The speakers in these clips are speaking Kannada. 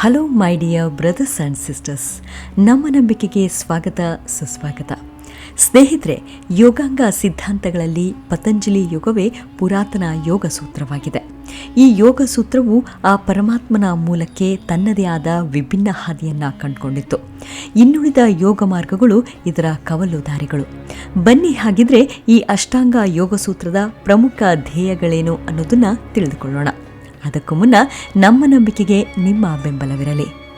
Hello my dear brothers and sisters ನಮ್ಮ ನಂಬಿಕೆಗೆ ಸ್ವಾಗತ, ಸುಸ್ವಾಗತ. ಸ್ನೇಹಿತರೆ, ಯೋಗಾಂಗ ಸಿದ್ಧಾಂತಗಳಲ್ಲಿ ಪತಂಜಲಿ ಯೋಗವೇ ಪುರಾತನ ಯೋಗ ಸೂತ್ರವಾಗಿದೆ ಈ ಯೋಗ ಸೂತ್ರವು ಆ ಪರಮಾತ್ಮನ ಮೂಲಕ್ಕೆ ತನ್ನದೇ ಆದ ವಿಭಿನ್ನ ಹಾದಿಯನ್ನು ಕಂಡುಕೊಂಡಿತ್ತು. ಇನ್ನುಳಿದ ಯೋಗ ಮಾರ್ಗಗಳು ಇದರ ಕವಲು ದಾರಿಗಳು ಬನ್ನಿ ಹಾಗಿದ್ರೆ ಈ ಅಷ್ಟಾಂಗ ಯೋಗ ಸೂತ್ರದ ಪ್ರಮುಖ ಧ್ಯೇಯಗಳೇನು ಅನ್ನೋದನ್ನು ತಿಳಿದುಕೊಳ್ಳೋಣ. ಅದಕ್ಕೂ ಮುನ್ನ ನಮ್ಮ ನಂಬಿಕೆಗೆ ನಿಮ್ಮ ಬೆಂಬಲವಿರಲಿ.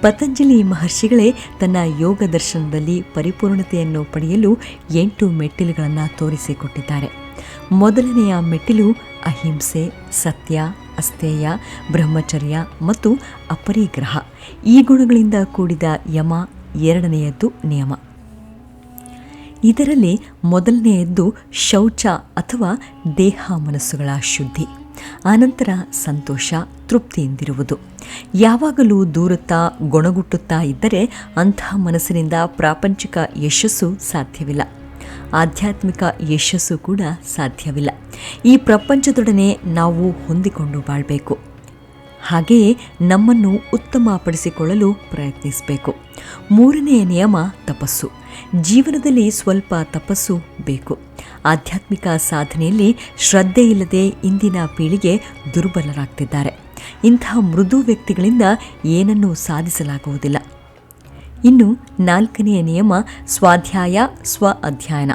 ಪತಂಜಲಿ ಮಹರ್ಷಿಗಳೇ ತನ್ನ ಯೋಗ ದರ್ಶನದಲ್ಲಿ ಪರಿಪೂರ್ಣತೆಯನ್ನು ಪಡೆಯಲು ಎಂಟು ಮೆಟ್ಟಿಲುಗಳನ್ನು ತೋರಿಸಿಕೊಟ್ಟಿದ್ದಾರೆ. ಮೊದಲನೆಯ ಮೆಟ್ಟಿಲು ಅಹಿಂಸೆ, ಸತ್ಯ, ಅಸ್ಥೇಯ, ಬ್ರಹ್ಮಚರ್ಯ ಮತ್ತು ಅಪರಿಗ್ರಹ. ಈ ಗುಣಗಳಿಂದ ಕೂಡಿದ ಯಮ ಎರಡನೆಯದ್ದು ನಿಯಮ. ಇದರಲ್ಲಿ ಮೊದಲನೆಯದ್ದು ಶೌಚ ಅಥವಾ ದೇಹ ಮನಸ್ಸುಗಳ ಶುದ್ಧಿ. ಆನಂತರ ಸಂತೋಷ, ತೃಪ್ತಿಯಿಂದಿರುವುದು. ಯಾವಾಗಲೂ ದೂರುತ್ತಾ, ಗೊಣಗುಟ್ಟುತ್ತಾ ಇದ್ದರೆ ಅಂತಹ ಮನಸ್ಸಿನಿಂದ ಪ್ರಾಪಂಚಿಕ ಯಶಸ್ಸು ಸಾಧ್ಯವಿಲ್ಲ. ಆಧ್ಯಾತ್ಮಿಕ ಯಶಸ್ಸು ಕೂಡ ಸಾಧ್ಯವಿಲ್ಲ. ಈ ಪ್ರಪಂಚದೊಡನೆ ನಾವು ಹೊಂದಿಕೊಂಡು ಬಾಳಬೇಕು. ಹಾಗೆಯೇ ನಮ್ಮನ್ನು ಉತ್ತಮಪಡಿಸಿಕೊಳ್ಳಲು ಪ್ರಯತ್ನಿಸಬೇಕು. ಮೂರನೆಯ ನಿಯಮ, ತಪಸ್ಸು. ಜೀವನದಲ್ಲಿ ಸ್ವಲ್ಪ ತಪಸ್ಸು ಬೇಕು. ಆಧ್ಯಾತ್ಮಿಕ ಸಾಧನೆಯಲ್ಲಿ ಶ್ರದ್ಧೆ ಇಲ್ಲದೆ ಇಂದಿನ ಪೀಳಿಗೆ ದುರ್ಬಲರಾಗ್ತಿದ್ದಾರೆ. ಇಂತಹ ಮೃದು ವ್ಯಕ್ತಿಗಳಿಂದ ಏನನ್ನೂ ಸಾಧಿಸಲಾಗುವುದಿಲ್ಲ. ಇನ್ನು ನಾಲ್ಕನೆಯ ನಿಯಮ ಸ್ವಾಧ್ಯಾಯ, ಸ್ವ ಅಧ್ಯಯನ.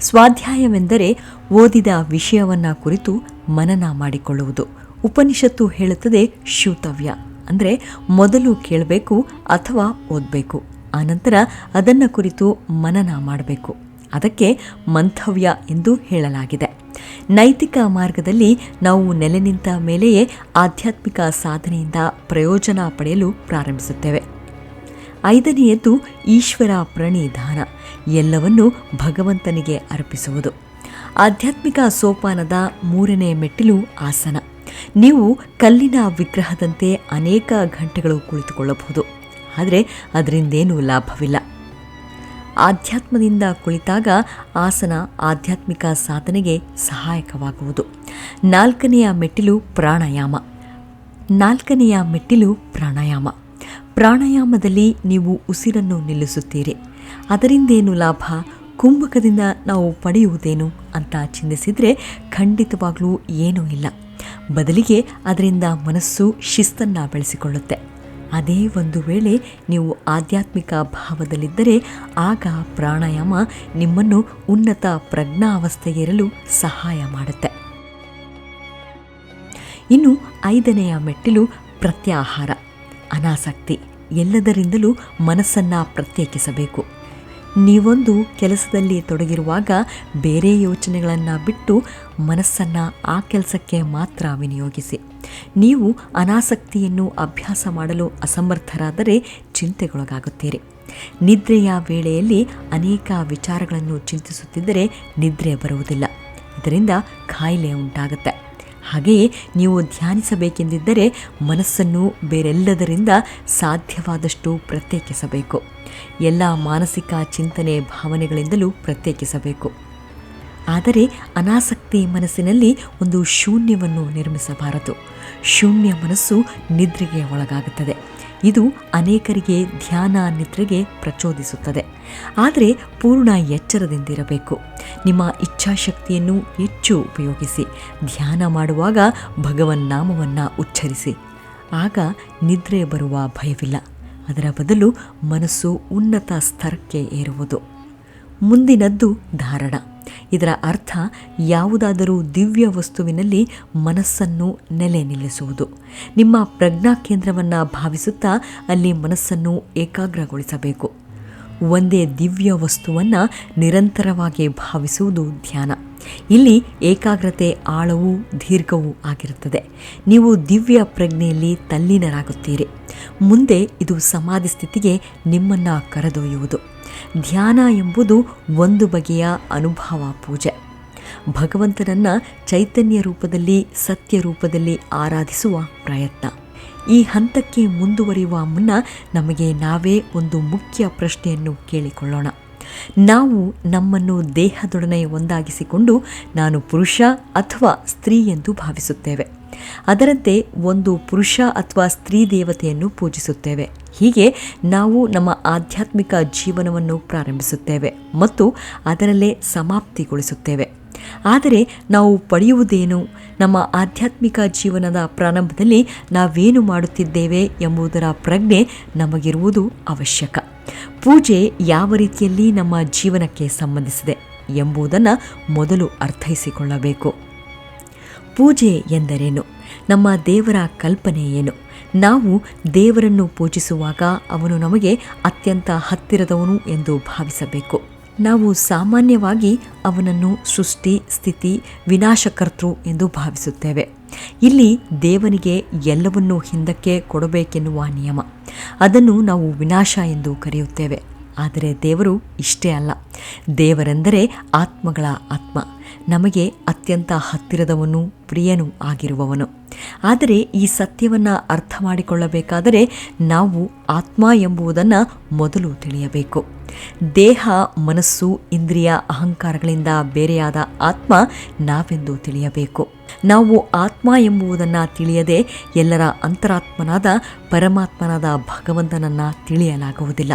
ಸ್ವಾಧ್ಯಾಯವೆಂದರೆ ಓದಿದ ವಿಷಯವನ್ನು ಕುರಿತು ಮನನ ಮಾಡಿಕೊಳ್ಳುವುದು. ಉಪನಿಷತ್ತು ಹೇಳುತ್ತದೆ ಶ್ಯೂತವ್ಯ ಅಂದರೆ ಮೊದಲು ಕೇಳಬೇಕು ಅಥವಾ ಓದಬೇಕು. ಆನಂತರ ಅದನ್ನು ಕುರಿತು ಮನನ ಮಾಡಬೇಕು. ಅದಕ್ಕೆ ಮಂಥವ್ಯ ಎಂದು ಹೇಳಲಾಗಿದೆ. ನೈತಿಕ ಮಾರ್ಗದಲ್ಲಿ ನಾವು ನೆಲೆ ನಿಂತ ಮೇಲೆಯೇ ಆಧ್ಯಾತ್ಮಿಕ ಸಾಧನೆಯಿಂದ ಪ್ರಯೋಜನ ಪಡೆಯಲು ಪ್ರಾರಂಭಿಸುತ್ತೇವೆ. ಐದನೆಯದ್ದು ಈಶ್ವರ ಪ್ರಣಿಧಾನ. ಎಲ್ಲವನ್ನೂ ಭಗವಂತನಿಗೆ ಅರ್ಪಿಸುವುದು. ಆಧ್ಯಾತ್ಮಿಕ ಸೋಪಾನದ ಮೂರನೇ ಮೆಟ್ಟಿಲು ಆಸನ. ನೀವು ಕಲ್ಲಿನ ವಿಗ್ರಹದಂತೆ ಅನೇಕ ಗಂಟೆಗಳು ಕುಳಿತುಕೊಳ್ಳಬಹುದು. ಆದರೆ ಅದರಿಂದೇನೂ ಲಾಭವಿಲ್ಲ. ಆಧ್ಯಾತ್ಮದಿಂದ ಕುಳಿತಾಗ ಆಸನ ಆಧ್ಯಾತ್ಮಿಕ ಸಾಧನೆಗೆ ಸಹಾಯಕವಾಗುವುದು. ನಾಲ್ಕನೆಯ ಮೆಟ್ಟಿಲು ಪ್ರಾಣಾಯಾಮ. ನಾಲ್ಕನೆಯ ಮೆಟ್ಟಿಲು ಪ್ರಾಣಾಯಾಮ. ಪ್ರಾಣಾಯಾಮದಲ್ಲಿ ನೀವು ಉಸಿರನ್ನು ನಿಲ್ಲಿಸುತ್ತೀರಿ. ಅದರಿಂದೇನು ಲಾಭ? ಕುಂಭಕದಿಂದ ನಾವು ಪಡೆಯುವುದೇನು ಅಂತ ಚಿಂತಿಸಿದರೆ ಖಂಡಿತವಾಗಲೂ ಏನೂ ಇಲ್ಲ. ಬದಲಿಗೆ ಅದರಿಂದ ಮನಸ್ಸು ಶಿಸ್ತನ್ನು ಬೆಳೆಸಿಕೊಳ್ಳುತ್ತೆ. ಅದೇ ಒಂದು ವೇಳೆ ನೀವು ಆಧ್ಯಾತ್ಮಿಕ ಭಾವದಲ್ಲಿದ್ದರೆ ಆಗ ಪ್ರಾಣಾಯಾಮ ನಿಮ್ಮನ್ನು ಉನ್ನತ ಪ್ರಜ್ಞಾವಸ್ಥೆಗೇರಲು ಸಹಾಯ ಮಾಡುತ್ತೆ. ಇನ್ನು ಐದನೆಯ ಮೆಟ್ಟಿಲು ಪ್ರತ್ಯಾಹಾರ. ಅನಾಸಕ್ತಿ. ಎಲ್ಲದರಿಂದಲೂ ಮನಸ್ಸನ್ನು ಪ್ರತ್ಯೇಕಿಸಬೇಕು. ನೀವೊಂದು ಕೆಲಸದಲ್ಲಿ ತೊಡಗಿರುವಾಗ ಬೇರೆ ಯೋಚನೆಗಳನ್ನು ಬಿಟ್ಟು ಮನಸ್ಸನ್ನು ಆ ಕೆಲಸಕ್ಕೆ ಮಾತ್ರ ವಿನಿಯೋಗಿಸಿ. ನೀವು ಅನಾಸಕ್ತಿಯನ್ನು ಅಭ್ಯಾಸ ಮಾಡಲು ಅಸಮರ್ಥರಾದರೆ ಚಿಂತೆಗೊಳಗಾಗುತ್ತೀರಿ. ನಿದ್ರೆಯ ವೇಳೆಯಲ್ಲಿ ಅನೇಕ ವಿಚಾರಗಳನ್ನು ಚಿಂತಿಸುತ್ತಿದ್ದರೆ ನಿದ್ರೆ ಬರುವುದಿಲ್ಲ. ಇದರಿಂದ ಖಾಯಿಲೆ ಉಂಟಾಗುತ್ತೆ. ಹಾಗೆಯೇ ನೀವು ಧ್ಯಾನಿಸಬೇಕೆಂದಿದ್ದರೆ ಮನಸ್ಸನ್ನು ಬೇರೆಲ್ಲದರಿಂದ ಸಾಧ್ಯವಾದಷ್ಟು ಪ್ರತ್ಯೇಕಿಸಬೇಕು. ಎಲ್ಲ ಮಾನಸಿಕ ಚಿಂತನೆ ಭಾವನೆಗಳಿಂದಲೂ ಪ್ರತ್ಯೇಕಿಸಬೇಕು. ಆದರೆ ಅನಾಸಕ್ತಿ ಮನಸ್ಸಿನಲ್ಲಿ ಒಂದು ಶೂನ್ಯವನ್ನು ನಿರ್ಮಿಸಬಾರದು. ಶೂನ್ಯ ಮನಸ್ಸು ನಿದ್ರೆಗೆ ಒಳಗಾಗುತ್ತದೆ. ಇದು ಅನೇಕರಿಗೆ ಧ್ಯಾನ ನಿದ್ರೆಗೆ ಪ್ರಚೋದಿಸುತ್ತದೆ. ಆದರೆ ಪೂರ್ಣ ಎಚ್ಚರದಿಂದಿರಬೇಕು. ನಿಮ್ಮ ಇಚ್ಛಾಶಕ್ತಿಯನ್ನು ಹೆಚ್ಚು ಉಪಯೋಗಿಸಿ, ಧ್ಯಾನ ಮಾಡುವಾಗ ಭಗವನ್ ನಾಮವನ್ನು ಉಚ್ಚರಿಸಿ. ಆಗ ನಿದ್ರೆ ಬರುವ ಭಯವಿಲ್ಲ. ಅದರ ಬದಲು ಮನಸ್ಸು ಉನ್ನತ ಸ್ತರಕ್ಕೆ ಏರುವುದು. ಮುಂದಿನದ್ದು ಧಾರಣ. ಇದರ ಅರ್ಥ ಯಾವುದಾದರೂ ದಿವ್ಯ ವಸ್ತುವಿನಲ್ಲಿ ಮನಸ್ಸನ್ನು ನೆಲೆ ನಿಲ್ಲಿಸುವುದು. ನಿಮ್ಮ ಪ್ರಜ್ಞಾ ಕೇಂದ್ರವನ್ನು ಭಾವಿಸುತ್ತಾ ಅಲ್ಲಿ ಮನಸ್ಸನ್ನು ಏಕಾಗ್ರಗೊಳಿಸಬೇಕು. ಒಂದೇ ದಿವ್ಯ ವಸ್ತುವನ್ನು ನಿರಂತರವಾಗಿ ಭಾವಿಸುವುದು ಧ್ಯಾನ. ಇಲ್ಲಿ ಏಕಾಗ್ರತೆ ಆಳವೂ ದೀರ್ಘವೂ ಆಗಿರುತ್ತದೆ. ನೀವು ದಿವ್ಯ ಪ್ರಜ್ಞೆಯಲ್ಲಿ ತಲ್ಲೀನರಾಗುತ್ತೀರಿ. ಮುಂದೆ ಇದು ಸಮಾಧಿ ಸ್ಥಿತಿಗೆ ನಿಮ್ಮನ್ನು ಕರೆದೊಯ್ಯುವುದು. ಧ್ಯಾನ ಎಂಬುದು ಒಂದು ಬಗೆಯ ಅನುಭವ ಪೂಜೆ. ಭಗವಂತನನ್ನು ಚೈತನ್ಯ ರೂಪದಲ್ಲಿ, ಸತ್ಯ ರೂಪದಲ್ಲಿ ಆರಾಧಿಸುವ ಪ್ರಯತ್ನ. ಈ ಹಂತಕ್ಕೆ ಮುಂದುವರಿಯುವ ಮುನ್ನ ನಮಗೆ ನಾವೇ ಒಂದು ಮುಖ್ಯ ಪ್ರಶ್ನೆಯನ್ನು ಕೇಳಿಕೊಳ್ಳೋಣ. ನಾವು ನಮ್ಮನ್ನು ದೇಹದೊಡನೆ ಒಂದಾಗಿಸಿಕೊಂಡು ನಾನು ಪುರುಷ ಅಥವಾ ಸ್ತ್ರೀ ಎಂದು ಭಾವಿಸುತ್ತೇವೆ. ಅದರಂತೆ ಒಂದು ಪುರುಷ ಅಥವಾ ಸ್ತ್ರೀ ದೇವತೆಯನ್ನು ಪೂಜಿಸುತ್ತೇವೆ. ಹೀಗೆ ನಾವು ನಮ್ಮ ಆಧ್ಯಾತ್ಮಿಕ ಜೀವನವನ್ನು ಪ್ರಾರಂಭಿಸುತ್ತೇವೆ ಮತ್ತು ಅದರಲ್ಲೇ ಸಮಾಪ್ತಿಗೊಳಿಸುತ್ತೇವೆ. ಆದರೆ ನಾವು ಪಡೆಯುವುದೇನು? ನಮ್ಮ ಆಧ್ಯಾತ್ಮಿಕ ಜೀವನದ ಪ್ರಾರಂಭದಲ್ಲಿ ನಾವೇನು ಮಾಡುತ್ತಿದ್ದೇವೆ ಎಂಬುದರ ಪ್ರಜ್ಞೆ ನಮಗಿರುವುದು ಅವಶ್ಯಕ. ಪೂಜೆ ಯಾವ ರೀತಿಯಲ್ಲಿ ನಮ್ಮ ಜೀವನಕ್ಕೆ ಸಂಬಂಧಿಸಿದೆ ಎಂಬುದನ್ನು ಮೊದಲು ಅರ್ಥೈಸಿಕೊಳ್ಳಬೇಕು. ಪೂಜೆ ಎಂದರೇನು? ನಮ್ಮ ದೇವರ ಕಲ್ಪನೆ ಏನು? ನಾವು ದೇವರನ್ನು ಪೂಜಿಸುವಾಗ ಅವನು ನಮಗೆ ಅತ್ಯಂತ ಹತ್ತಿರದವನು ಎಂದು ಭಾವಿಸಬೇಕು. ನಾವು ಸಾಮಾನ್ಯವಾಗಿ ಅವನನ್ನು ಸೃಷ್ಟಿ, ಸ್ಥಿತಿ, ವಿನಾಶಕರ್ತೃ ಎಂದು ಭಾವಿಸುತ್ತೇವೆ. ಇಲ್ಲಿ ದೇವನಿಗೆ ಎಲ್ಲವನ್ನೂ ಹಿಂದಕ್ಕೆ ಕೊಡಬೇಕೆನ್ನುವ ನಿಯಮ. ಅದನ್ನು ನಾವು ವಿನಾಶ ಎಂದು ಕರೆಯುತ್ತೇವೆ. ಆದರೆ ದೇವರು ಇಷ್ಟೇ ಅಲ್ಲ. ದೇವರೆಂದರೆ ಆತ್ಮಗಳ ಆತ್ಮ. ನಮಗೆ ಅತ್ಯಂತ ಹತ್ತಿರದವನು, ಪ್ರಿಯನೂ ಆಗಿರುವವನು. ಆದರೆ ಈ ಸತ್ಯವನ್ನು ಅರ್ಥ ಮಾಡಿಕೊಳ್ಳಬೇಕಾದರೆ ನಾವು ಆತ್ಮ ಎಂಬುದನ್ನು ಮೊದಲು ತಿಳಿಯಬೇಕು. ದೇಹ, ಮನಸ್ಸು, ಇಂದ್ರಿಯ ಅಹಂಕಾರಗಳಿಂದ ಬೇರೆಯಾದ ಆತ್ಮ ನಾವೆಂದು ತಿಳಿಯಬೇಕು. ನಾವು ಆತ್ಮ ಎಂಬುದನ್ನು ತಿಳಿಯದೆ ಎಲ್ಲರ ಅಂತರಾತ್ಮನಾದ ಪರಮಾತ್ಮನಾದ ಭಗವಂತನನ್ನು ತಿಳಿಯಲಾಗುವುದಿಲ್ಲ.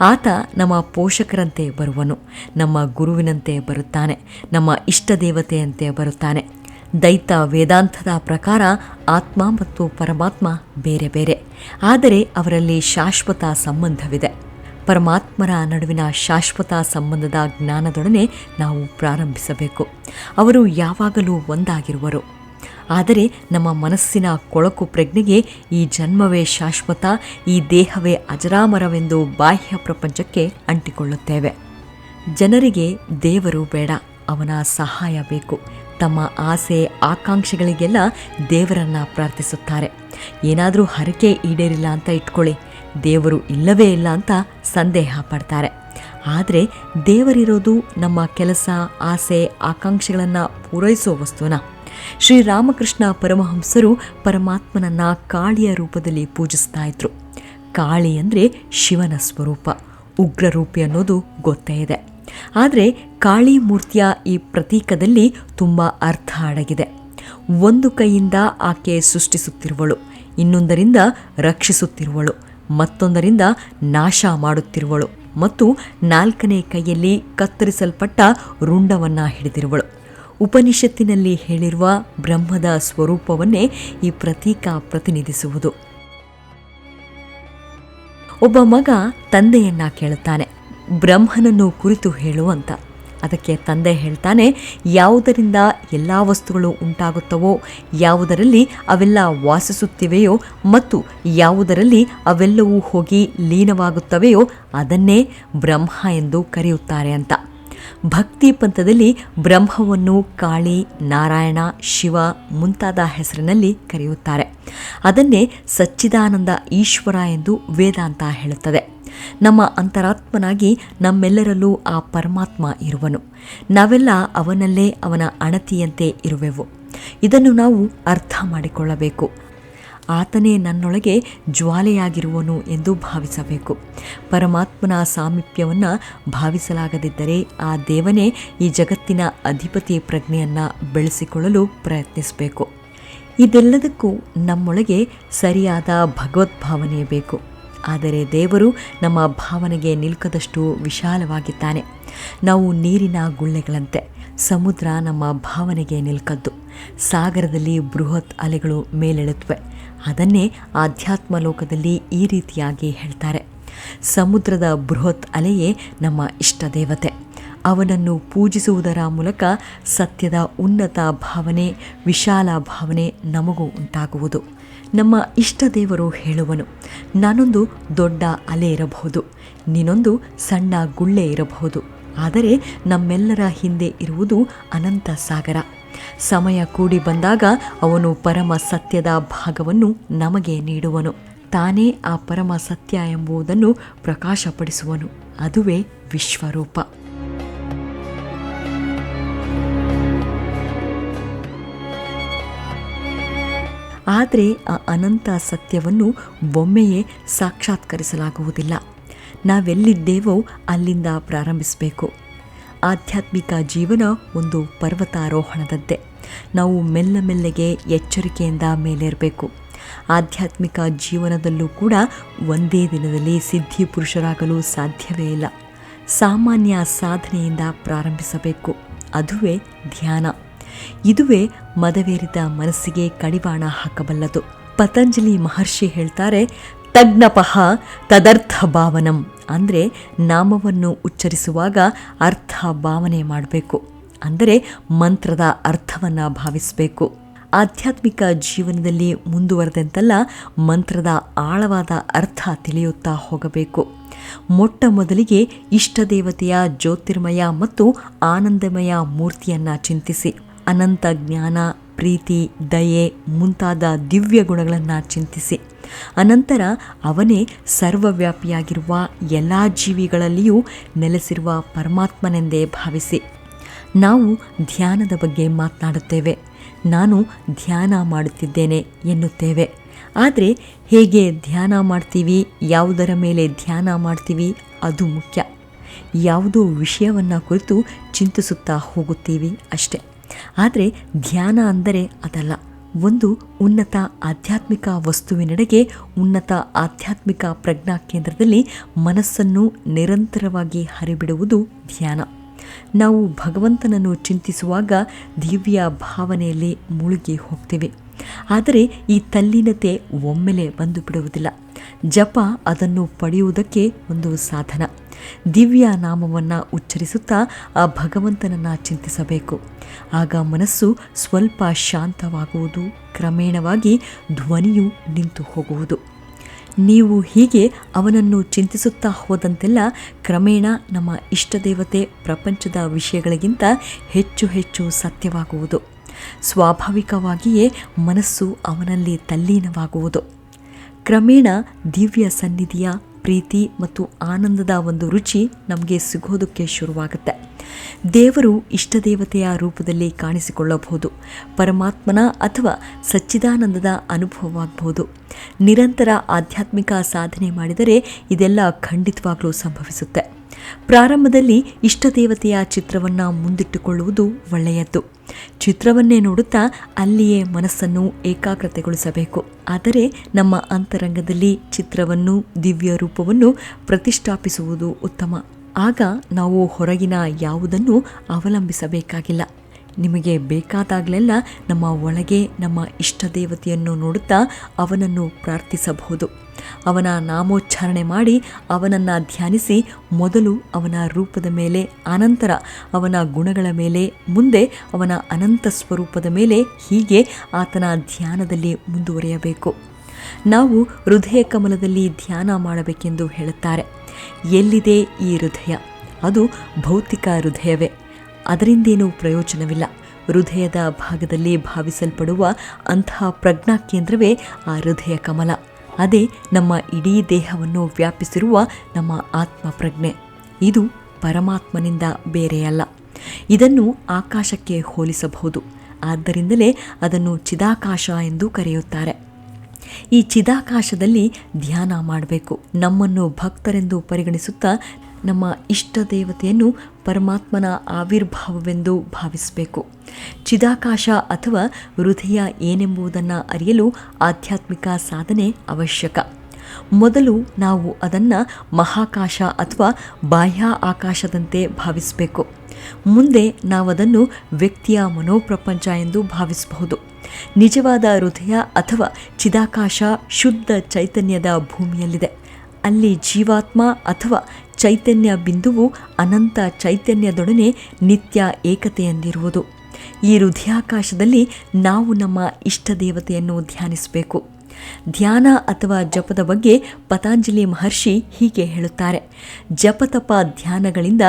ಆತ ನಮ್ಮ ಪೋಷಕರಂತೆ ಬರುವನು, ನಮ್ಮ ಗುರುವಿನಂತೆ ಬರುತ್ತಾನೆ, ನಮ್ಮ ಇಷ್ಟ ದೇವತೆಯಂತೆ ಬರುತ್ತಾನೆ. ದೈತ ವೇದಾಂತದ ಪ್ರಕಾರ ಆತ್ಮ ಮತ್ತು ಪರಮಾತ್ಮ ಬೇರೆ ಬೇರೆ. ಆದರೆ ಅವರಲ್ಲಿ ಶಾಶ್ವತ ಸಂಬಂಧವಿದೆ. ಪರಮಾತ್ಮರ ನಡುವಿನ ಶಾಶ್ವತ ಸಂಬಂಧದ ಜ್ಞಾನದೊಡನೆ ನಾವು ಪ್ರಾರಂಭಿಸಬೇಕು. ಅವರು ಯಾವಾಗಲೂ ಒಂದಾಗಿರುವರು. ಆದರೆ ನಮ್ಮ ಮನಸ್ಸಿನ ಕೊಳಕು ಪ್ರಜ್ಞೆಗೆ ಈ ಜನ್ಮವೇ ಶಾಶ್ವತ, ಈ ದೇಹವೇ ಅಜರಾಮರವೆಂದು ಬಾಹ್ಯ ಪ್ರಪಂಚಕ್ಕೆ ಅಂಟಿಕೊಳ್ಳುತ್ತೇವೆ. ಜನರಿಗೆ ದೇವರು ಬೇಡ, ಅವನ ಸಹಾಯ ಬೇಕು. ತಮ್ಮ ಆಸೆ, ಆಕಾಂಕ್ಷೆಗಳಿಗೆಲ್ಲ ದೇವರನ್ನ ಪ್ರಾರ್ಥಿಸುತ್ತಾರೆ. ಏನಾದರೂ ಹರಕೆ ಈಡೇರಿಲ್ಲ ಅಂತ ಇಟ್ಕೊಳ್ಳಿ. ದೇವರು ಇಲ್ಲವೇ ಇಲ್ಲ ಅಂತ ಸಂದೇಹ ಪಡ್ತಾರೆ. ಆದರೆ ದೇವರಿರೋದು ನಮ್ಮ ಕೆಲಸ, ಆಸೆ, ಆಕಾಂಕ್ಷೆಗಳನ್ನು ಪೂರೈಸೋ ವಸ್ತುನ. ಶ್ರೀರಾಮಕೃಷ್ಣ ಪರಮಹಂಸರು ಪರಮಾತ್ಮನನ್ನ ಕಾಳಿಯ ರೂಪದಲ್ಲಿ ಪೂಜಿಸ್ತಾ ಇದ್ರು. ಕಾಳಿ ಅಂದರೆ ಶಿವನ ಸ್ವರೂಪ. ಉಗ್ರರೂಪಿ ಅನ್ನೋದು ಗೊತ್ತೇ ಇದೆ. ಆದರೆ ಕಾಳಿ ಮೂರ್ತಿಯ ಈ ಪ್ರತೀಕದಲ್ಲಿ ತುಂಬ ಅರ್ಥ ಅಡಗಿದೆ. ಒಂದು ಕೈಯಿಂದ ಆಕೆ ಸೃಷ್ಟಿಸುತ್ತಿರುವಳು, ಇನ್ನೊಂದರಿಂದ ರಕ್ಷಿಸುತ್ತಿರುವಳು, ಮತ್ತೊಂದರಿಂದ ನಾಶ ಮಾಡುತ್ತಿರುವಳು ಮತ್ತು ನಾಲ್ಕನೇ ಕೈಯಲ್ಲಿ ಕತ್ತರಿಸಲ್ಪಟ್ಟ ರುಂಡವನ್ನು ಹಿಡಿದಿರುವಳು. ಉಪನಿಷತ್ತಿನಲ್ಲಿ ಹೇಳಿರುವ ಬ್ರಹ್ಮದ ಸ್ವರೂಪವನ್ನೇ ಈ ಪ್ರತೀಕ ಪ್ರತಿನಿಧಿಸುವುದು. ಒಬ್ಬ ಮಗ ತಂದೆಯನ್ನ ಕೇಳುತ್ತಾನೆ, ಬ್ರಹ್ಮನನ್ನು ಕುರಿತು ಹೇಳುವಂತ. ಅದಕ್ಕೆ ತಂದೆ ಹೇಳ್ತಾನೆ, ಯಾವುದರಿಂದ ಎಲ್ಲ ವಸ್ತುಗಳು ಉಂಟಾಗುತ್ತವೋ, ಯಾವುದರಲ್ಲಿ ಅವೆಲ್ಲ ವಾಸಿಸುತ್ತಿವೆಯೋ ಮತ್ತು ಯಾವುದರಲ್ಲಿ ಅವೆಲ್ಲವೂ ಹೋಗಿ ಲೀನವಾಗುತ್ತವೆಯೋ, ಅದನ್ನೇ ಬ್ರಹ್ಮ ಎಂದು ಕರೆಯುತ್ತಾರೆ ಅಂತ. ಭಕ್ತಿ ಪಂಥದಲ್ಲಿ ಬ್ರಹ್ಮವನ್ನು ಕಾಳಿ, ನಾರಾಯಣ, ಶಿವ ಮುಂತಾದ ಹೆಸರಿನಲ್ಲಿ ಕರೆಯುತ್ತಾರೆ. ಅದನ್ನೇ ಸಚ್ಚಿದಾನಂದ ಈಶ್ವರ ಎಂದು ವೇದಾಂತ ಹೇಳುತ್ತದೆ. ನಮ್ಮ ಅಂತರಾತ್ಮನಾಗಿ ನಮ್ಮೆಲ್ಲರಲ್ಲೂ ಆ ಪರಮಾತ್ಮ ಇರುವನು. ನಾವೆಲ್ಲ ಅವನಲ್ಲೇ ಅವನ ಅಣತಿಯಂತೆ ಇರುವೆವು. ಇದನ್ನು ನಾವು ಅರ್ಥ ಮಾಡಿಕೊಳ್ಳಬೇಕು. ಆತನೇ ನನ್ನೊಳಗೆ ಜ್ವಾಲೆಯಾಗಿರುವನು ಎಂದು ಭಾವಿಸಬೇಕು. ಪರಮಾತ್ಮನ ಸಾಮೀಪ್ಯವನ್ನು ಭಾವಿಸಲಾಗದಿದ್ದರೆ ಆ ದೇವನೇ ಈ ಜಗತ್ತಿನ ಅಧಿಪತಿ ಪ್ರಜ್ಞೆಯನ್ನು ಬೆಳೆಸಿಕೊಳ್ಳಲು ಪ್ರಯತ್ನಿಸಬೇಕು. ಇದೆಲ್ಲದಕ್ಕೂ ನಮ್ಮೊಳಗೆ ಸರಿಯಾದ ಭಗವದ್ಭಾವನೆ ಬೇಕು. ಆದರೆ ದೇವರು ನಮ್ಮ ಭಾವನೆಗೆ ನಿಲ್ಕದಷ್ಟು ವಿಶಾಲವಾಗಿದ್ದಾನೆ. ನಾವು ನೀರಿನ ಗುಳ್ಳೆಗಳಂತೆ, ಸಮುದ್ರ ನಮ್ಮ ಭಾವನೆಗೆ ನಿಲ್ಕದ್ದು. ಸಾಗರದಲ್ಲಿ ಬೃಹತ್ ಅಲೆಗಳು ಮೇಲೆಳುತ್ತವೆ. ಅದನ್ನೇ ಆಧ್ಯಾತ್ಮ ಲೋಕದಲ್ಲಿ ಈ ರೀತಿಯಾಗಿ ಹೇಳ್ತಾರೆ. ಸಮುದ್ರದ ಬೃಹತ್ ಅಲೆಯೇ ನಮ್ಮ ಇಷ್ಟ ದೇವತೆ ಅವನನ್ನು ಪೂಜಿಸುವುದರ ಮೂಲಕ ಸತ್ಯದ ಉನ್ನತ ಭಾವನೆ, ವಿಶಾಲ ಭಾವನೆ ನಮಗೂ ಉಂಟಾಗುವುದು. ನಮ್ಮ ಇಷ್ಟ ದೇವರು ಹೇಳುವನು. ನಾನೊಂದು ದೊಡ್ಡ ಅಲೆ ಇರಬಹುದು, ನೀನೊಂದು ಸಣ್ಣ ಗುಳ್ಳೆ ಇರಬಹುದು. ಆದರೆ ನಮ್ಮೆಲ್ಲರ ಹಿಂದೆ ಇರುವುದು ಅನಂತ ಸಾಗರ. ಸಮಯ ಕೂಡಿ ಬಂದಾಗ ಅವನು ಪರಮ ಸತ್ಯದ ಭಾಗವನ್ನು ನಮಗೆ ನೀಡುವನು. ತಾನೇ ಆ ಪರಮ ಸತ್ಯ ಎಂಬುದನ್ನು ಪ್ರಕಾಶಪಡಿಸುವನು. ಅದುವೇ ವಿಶ್ವರೂಪ. ಆದರೆ ಆ ಅನಂತ ಸತ್ಯವನ್ನು ಒಮ್ಮೆಯೇ ಸಾಕ್ಷಾತ್ಕರಿಸಲಾಗುವುದಿಲ್ಲ. ನಾವೆಲ್ಲಿದ್ದೇವೋ ಅಲ್ಲಿಂದ ಪ್ರಾರಂಭಿಸಬೇಕು. ಆಧ್ಯಾತ್ಮಿಕ ಜೀವನ ಒಂದು ಪರ್ವತಾರೋಹಣದಂತೆ. ನಾವು ಮೆಲ್ಲ ಮೆಲ್ಲಗೆ ಎಚ್ಚರಿಕೆಯಿಂದ ಮೇಲೇರಬೇಕು. ಆಧ್ಯಾತ್ಮಿಕ ಜೀವನದಲ್ಲೂ ಕೂಡ ಒಂದೇ ದಿನದಲ್ಲಿ ಸಿದ್ಧಿ ಪುರುಷರಾಗಲು ಸಾಧ್ಯವೇ ಇಲ್ಲ. ಸಾಮಾನ್ಯ ಸಾಧನೆಯಿಂದ ಪ್ರಾರಂಭಿಸಬೇಕು. ಅದುವೇ ಧ್ಯಾನ. ಇದುವೇ ಮದವೇರಿದ ಮನಸ್ಸಿಗೆ ಕಡಿವಾಣ ಹಾಕಬಲ್ಲದು. ಪತಂಜಲಿ ಮಹರ್ಷಿ ಹೇಳ್ತಾರೆ, ತಜ್ಞಪಃ ತದರ್ಥ ಭಾವನಂ. ಅಂದರೆ ನಾಮವನ್ನು ಉಚ್ಚರಿಸುವಾಗ ಅರ್ಥ ಭಾವನೆ ಮಾಡಬೇಕು. ಅಂದರೆ ಮಂತ್ರದ ಅರ್ಥವನ್ನು ಭಾವಿಸಬೇಕು. ಆಧ್ಯಾತ್ಮಿಕ ಜೀವನದಲ್ಲಿ ಮುಂದುವರೆದಂತೆಲ್ಲ ಮಂತ್ರದ ಆಳವಾದ ಅರ್ಥ ತಿಳಿಯುತ್ತಾ ಹೋಗಬೇಕು. ಮೊಟ್ಟ ಮೊದಲಿಗೆ ಇಷ್ಟ ದೇವತೆಯ ಜ್ಯೋತಿರ್ಮಯ ಮತ್ತು ಆನಂದಮಯ ಮೂರ್ತಿಯನ್ನು ಚಿಂತಿಸಿ. ಅನಂತ ಜ್ಞಾನ, ಪ್ರೀತಿ, ದಯೆ ಮುಂತಾದ ದಿವ್ಯ ಗುಣಗಳನ್ನು ಚಿಂತಿಸಿ. ಅನಂತರ ಅವನೇ ಸರ್ವವ್ಯಾಪಿಯಾಗಿರುವ ಎಲ್ಲ ಜೀವಿಗಳಲ್ಲಿಯೂ ನೆಲೆಸಿರುವ ಪರಮಾತ್ಮನೆಂದೇ ಭಾವಿಸಿ. ನಾವು ಧ್ಯಾನದ ಬಗ್ಗೆ ಮಾತನಾಡುತ್ತೇವೆ. ನಾನು ಧ್ಯಾನ ಮಾಡುತ್ತಿದ್ದೇನೆ ಎನ್ನುತ್ತೇವೆ. ಆದರೆ ಹೇಗೆ ಧ್ಯಾನ ಮಾಡ್ತೀವಿ, ಯಾವುದರ ಮೇಲೆ ಧ್ಯಾನ ಮಾಡ್ತೀವಿ, ಅದು ಮುಖ್ಯ. ಯಾವುದೋ ವಿಷಯವನ್ನು ಕುರಿತು ಚಿಂತಿಸುತ್ತಾ ಹೋಗುತ್ತೀವಿ ಅಷ್ಟೆ. ಆದರೆ ಧ್ಯಾನ ಅಂದರೆ ಅದಲ್ಲ. ಒಂದು ಉನ್ನತ ಆಧ್ಯಾತ್ಮಿಕ ವಸ್ತುವಿನೆಡೆಗೆ ಉನ್ನತ ಆಧ್ಯಾತ್ಮಿಕ ಪ್ರಜ್ಞಾ ಕೇಂದ್ರದಲ್ಲಿ ಮನಸ್ಸನ್ನು ನಿರಂತರವಾಗಿ ಹರಿಬಿಡುವುದು ಧ್ಯಾನ. ನಾವು ಭಗವಂತನನ್ನು ಚಿಂತಿಸುವಾಗ ದಿವ್ಯ ಭಾವನೆಯಲ್ಲಿ ಮುಳುಗಿ ಹೋಗ್ತೇವೆ. ಆದರೆ ಈ ತಲ್ಲೀನತೆ ಒಮ್ಮೆಲೆ ಬಂದು ಬಿಡುವುದಿಲ್ಲ ಜಪ ಅದನ್ನು ಪಡೆಯುವುದಕ್ಕೆ ಒಂದು ಸಾಧನ. ದಿವ್ಯ ನಾಮವನ್ನು ಉಚ್ಚರಿಸುತ್ತಾ ಆ ಭಗವಂತನನ್ನು ಚಿಂತಿಸಬೇಕು. ಆಗ ಮನಸ್ಸು ಸ್ವಲ್ಪ ಶಾಂತವಾಗುವುದು, ಕ್ರಮೇಣವಾಗಿ ಧ್ವನಿಯು ನಿಂತು ಹೋಗುವುದು. ನೀವು ಹೀಗೆ ಅವನನ್ನು ಚಿಂತಿಸುತ್ತಾ ಹೋದಂತೆಲ್ಲ ಕ್ರಮೇಣ ನಮ್ಮ ಇಷ್ಟದೇವತೆ ಪ್ರಪಂಚದ ವಿಷಯಗಳಿಗಿಂತ ಹೆಚ್ಚು ಹೆಚ್ಚು ಸತ್ಯವಾಗುವುದು. ಸ್ವಾಭಾವಿಕವಾಗಿಯೇ ಮನಸ್ಸು ಅವನಲ್ಲಿ ತಲ್ಲೀನವಾಗುವುದು. ಕ್ರಮೇಣ ದಿವ್ಯ ಸನ್ನಿಧಿಯ ಪ್ರೀತಿ ಮತ್ತು ಆನಂದದ ಒಂದು ರುಚಿ ನಮಗೆ ಸಿಗೋದಕ್ಕೆ ಶುರುವಾಗುತ್ತೆ. ದೇವರು ಇಷ್ಟ ದೇವತೆಯ ರೂಪದಲ್ಲಿ ಕಾಣಿಸಿಕೊಳ್ಳಬಹುದು. ಪರಮಾತ್ಮನ ಅಥವಾ ಸಚ್ಚಿದಾನಂದದ ಅನುಭವವಾಗಬಹುದು. ನಿರಂತರ ಆಧ್ಯಾತ್ಮಿಕ ಸಾಧನೆ ಮಾಡಿದರೆ ಇದೆಲ್ಲ ಖಂಡಿತವಾಗಲೂ ಸಂಭವಿಸುತ್ತೆ. ಪ್ರಾರಂಭದಲ್ಲಿ ಇಷ್ಟದೇವತೆಯ ಚಿತ್ರವನ್ನು ಮುಂದಿಟ್ಟುಕೊಳ್ಳುವುದು ಒಳ್ಳೆಯದ್ದು ಚಿತ್ರವನ್ನೇ ನೋಡುತ್ತಾ ಅಲ್ಲಿಯೇ ಮನಸ್ಸನ್ನು ಏಕಾಗ್ರತೆಗೊಳಿಸಬೇಕು. ಆದರೆ ನಮ್ಮ ಅಂತರಂಗದಲ್ಲಿ ಚಿತ್ರವನ್ನು, ದಿವ್ಯ ರೂಪವನ್ನು ಪ್ರತಿಷ್ಠಾಪಿಸುವುದು ಉತ್ತಮ. ಆಗ ನಾವು ಹೊರಗಿನ ಯಾವುದನ್ನು ಅವಲಂಬಿಸಬೇಕಾಗಿಲ್ಲ. ನಿಮಗೆ ಬೇಕಾದಾಗಲೆಲ್ಲ ನಮ್ಮ ಒಳಗೆ ನಮ್ಮ ಇಷ್ಟ ದೇವತೆಯನ್ನು ನೋಡುತ್ತಾ ಅವನನ್ನು ಪ್ರಾರ್ಥಿಸಬಹುದು. ಅವನ ನಾಮೋಚ್ಚಾರಣೆ ಮಾಡಿ ಅವನನ್ನು ಧ್ಯಾನಿಸಿ ಮೊದಲು ಅವನ ರೂಪದ ಮೇಲೆ ಅನಂತರ ಅವನ ಗುಣಗಳ ಮೇಲೆ, ಮುಂದೆ ಅವನ ಅನಂತ ಸ್ವರೂಪದ ಮೇಲೆ ಹೀಗೆ ಆತನ ಧ್ಯಾನದಲ್ಲಿ ಮುಂದುವರಿಯಬೇಕು. ನಾವು ಹೃದಯ ಕಮಲದಲ್ಲಿ ಧ್ಯಾನ ಮಾಡಬೇಕೆಂದು ಹೇಳುತ್ತಾರೆ. ಎಲ್ಲಿದೆ ಈ ಹೃದಯ? ಅದು ಭೌತಿಕ ಹೃದಯವೇ. ಅದರಿಂದೇನೂ ಪ್ರಯೋಜನವಿಲ್ಲ. ಹೃದಯದ ಭಾಗದಲ್ಲಿ ಭಾವಿಸಲ್ಪಡುವ ಅಂತಹ ಪ್ರಜ್ಞಾ ಕೇಂದ್ರವೇ ಆ ಹೃದಯ ಕಮಲ. ಅದೇ ನಮ್ಮ ಇಡೀ ದೇಹವನ್ನು ವ್ಯಾಪಿಸಿರುವ ನಮ್ಮ ಆತ್ಮ ಪ್ರಜ್ಞೆ ಇದು ಪರಮಾತ್ಮನಿಂದ ಬೇರೆಯಲ್ಲ. ಇದನ್ನು ಆಕಾಶಕ್ಕೆ ಹೋಲಿಸಬಹುದು. ಆದ್ದರಿಂದಲೇ ಅದನ್ನು ಚಿದಾಕಾಶ ಎಂದು ಕರೆಯುತ್ತಾರೆ. ಈ ಚಿದಾಕಾಶದಲ್ಲಿ ಧ್ಯಾನ ಮಾಡಬೇಕು. ನಮ್ಮನ್ನು ಭಕ್ತರೆಂದು ಪರಿಗಣಿಸುತ್ತಾ ನಮ್ಮ ಇಷ್ಟ ದೇವತೆಯನ್ನು ಪರಮಾತ್ಮನ ಆವಿರ್ಭಾವವೆಂದು ಭಾವಿಸಬೇಕು. ಚಿದಾಕಾಶ ಅಥವಾ ಹೃದಯ ಏನೆಂಬುದನ್ನು ಅರಿಯಲು ಆಧ್ಯಾತ್ಮಿಕ ಸಾಧನೆ ಅವಶ್ಯಕ. ಮೊದಲು ನಾವು ಅದನ್ನು ಮಹಾಕಾಶ ಅಥವಾ ಬಾಹ್ಯ ಆಕಾಶದಂತೆ ಭಾವಿಸಬೇಕು. ಮುಂದೆ ನಾವದನ್ನು ವ್ಯಕ್ತಿಯ ಮನೋಪ್ರಪಂಚ ಎಂದು ಭಾವಿಸಬಹುದು. ನಿಜವಾದ ಹೃದಯ ಅಥವಾ ಚಿದಾಕಾಶ ಶುದ್ಧ ಚೈತನ್ಯದ ಭೂಮಿಯಲ್ಲಿದೆ. ಅಲ್ಲಿ ಜೀವಾತ್ಮ ಅಥವಾ ಚೈತನ್ಯ ಬಿಂದುವು ಅನಂತ ಚೈತನ್ಯದೊಡನೆ ನಿತ್ಯ ಏಕತೆಯಂದಿರುವುದು. ಈ ಹೃದಯಾಕಾಶದಲ್ಲಿ ನಾವು ನಮ್ಮ ಇಷ್ಟ ದೇವತೆಯನ್ನು ಧ್ಯಾನಿಸಬೇಕು. ಧ್ಯಾನ ಅಥವಾ ಜಪದ ಬಗ್ಗೆ ಪತಾಂಜಲಿ ಮಹರ್ಷಿ ಹೀಗೆ ಹೇಳುತ್ತಾರೆ. ಜಪತಪ ಧ್ಯಾನಗಳಿಂದ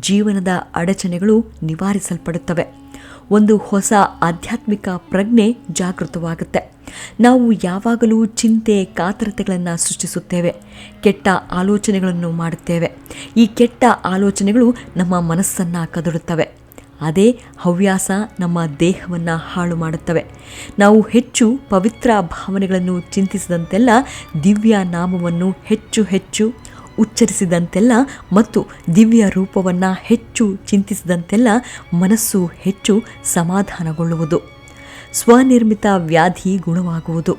ಜೀವನದ ಅಡಚಣೆಗಳು ನಿವಾರಿಸಲ್ಪಡುತ್ತವೆ. ಒಂದು ಹೊಸ ಆಧ್ಯಾತ್ಮಿಕ ಪ್ರಜ್ಞೆ ಜಾಗೃತವಾಗುತ್ತೆ. ನಾವು ಯಾವಾಗಲೂ ಚಿಂತೆ, ಕಾತರತೆಗಳನ್ನು ಸೃಷ್ಟಿಸುತ್ತೇವೆ. ಕೆಟ್ಟ ಆಲೋಚನೆಗಳನ್ನು ಮಾಡುತ್ತೇವೆ. ಈ ಕೆಟ್ಟ ಆಲೋಚನೆಗಳು ನಮ್ಮ ಮನಸ್ಸನ್ನು ಕದಡುತ್ತವೆ. ಅದೇ ಹವ್ಯಾಸ ನಮ್ಮ ದೇಹವನ್ನು ಹಾಳು ಮಾಡುತ್ತವೆ. ನಾವು ಹೆಚ್ಚು ಪವಿತ್ರ ಭಾವನೆಗಳನ್ನು ಚಿಂತಿಸಿದಂತೆಲ್ಲ ದಿವ್ಯ ನಾಮವನ್ನು ಹೆಚ್ಚು ಹೆಚ್ಚು ಉಚ್ಚರಿಸಿದಂತೆಲ್ಲ ಮತ್ತು ದಿವ್ಯ ರೂಪವನ್ನು ಹೆಚ್ಚು ಚಿಂತಿಸಿದಂತೆಲ್ಲ ಮನಸ್ಸು ಹೆಚ್ಚು ಸಮಾಧಾನಗೊಳ್ಳುವುದು. ಸ್ವನಿರ್ಮಿತ ವ್ಯಾಧಿ ಗುಣವಾಗುವುದು.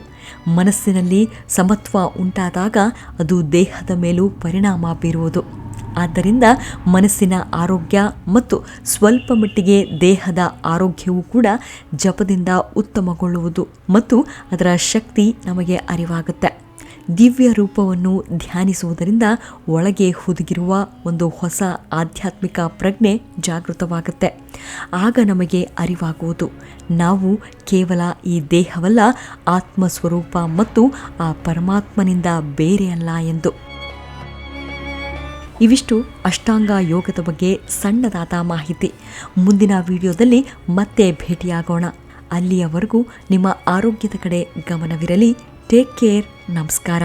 ಮನಸ್ಸಿನಲ್ಲಿ ಸಮತ್ವ ಉಂಟಾದಾಗ ಅದು ದೇಹದ ಮೇಲೂ ಪರಿಣಾಮ ಬೀರುವುದು. ಆದ್ದರಿಂದ ಮನಸ್ಸಿನ ಆರೋಗ್ಯ ಮತ್ತು ಸ್ವಲ್ಪ ಮಟ್ಟಿಗೆ ದೇಹದ ಆರೋಗ್ಯವೂ ಕೂಡ ಜಪದಿಂದ ಉತ್ತಮಗೊಳ್ಳುವುದು ಮತ್ತು ಅದರ ಶಕ್ತಿ ನಮಗೆ ಅರಿವಾಗುತ್ತೆ. ದಿವ್ಯ ರೂಪವನ್ನು ಧ್ಯಾನಿಸುವುದರಿಂದ ಒಳಗೆ ಹುದುಗಿರುವ ಒಂದು ಹೊಸ ಆಧ್ಯಾತ್ಮಿಕ ಪ್ರಜ್ಞೆ ಜಾಗೃತವಾಗುತ್ತೆ. ಆಗ ನಮಗೆ ಅರಿವಾಗುವುದು. ನಾವು ಕೇವಲ ಈ ದೇಹವಲ್ಲ, ಆತ್ಮಸ್ವರೂಪ ಮತ್ತು ಆ ಪರಮಾತ್ಮನಿಂದ ಬೇರೆಯಲ್ಲ ಎಂದು. ಇವಿಷ್ಟು ಅಷ್ಟಾಂಗ ಯೋಗದ ಬಗ್ಗೆ ಸಣ್ಣದಾದ ಮಾಹಿತಿ. ಮುಂದಿನ ವಿಡಿಯೋದಲ್ಲಿ ಮತ್ತೆ ಭೇಟಿಯಾಗೋಣ. ಅಲ್ಲಿಯವರೆಗೂ ನಿಮ್ಮ ಆರೋಗ್ಯದ ಕಡೆ ಗಮನವಿರಲಿ. ಟೇಕ್ ಕೇರ್ ನಮಸ್ಕಾರ.